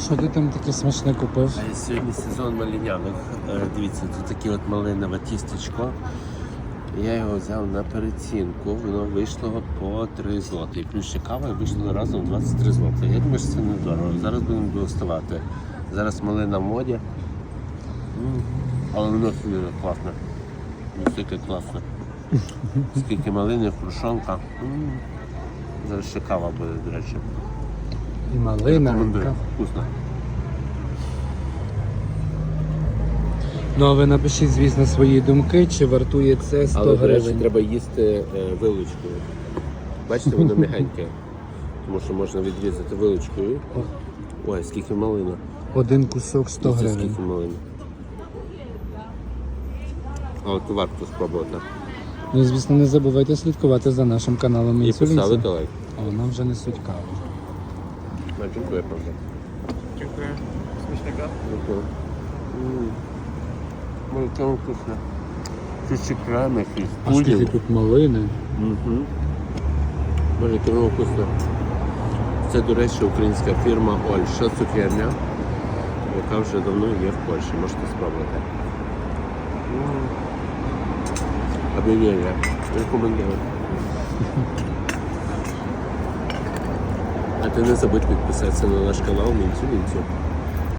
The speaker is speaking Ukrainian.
Що ти там таке смачне купив? Е, Сьогодні сезон малиняних. Е, Дивіться, тут таке от малинове тістечко. Я його взяв на перецінку, воно вийшло по 3 злоти. Плюс ще кава вийшло разом 23 злоти. Я думаю, що це недорого. Зараз будемо доставати. Зараз малина в моді. Але воно класне. Настільки класне. Скільки малини, хрушонка. Зараз ще кава буде, до речі. І малина. Яка. Вкусно. Ну а ви напишіть, звісно, свої думки, чи вартує це 100 Але, до речі, гривень. треба їсти е, вилочкою. Бачите, воно м'ягеньке. Тому що можна відрізати вилочкою. Ой, скільки малина. Один кусок 100 Дивіться, гривень. скільки малина. А от варто спробувати. Ну і звісно, не забувайте слідкувати за нашим каналом І інсулінця. поставити лайк. А нам вже несуть каву. Дякую. Смачника. Дякую. М. Ой, яке воно вкусне. Тут крем якийсь, А скільки тут малини? Угу. Боже, яке воно вкусне. Це, до речі, українська фірма Ольша цукерня, яка вже давно є в Польщі. Можете спробувати. Об'явлення. Рекомендую. А ти не забудь підписатися на наш канал Мінцю Мінцю.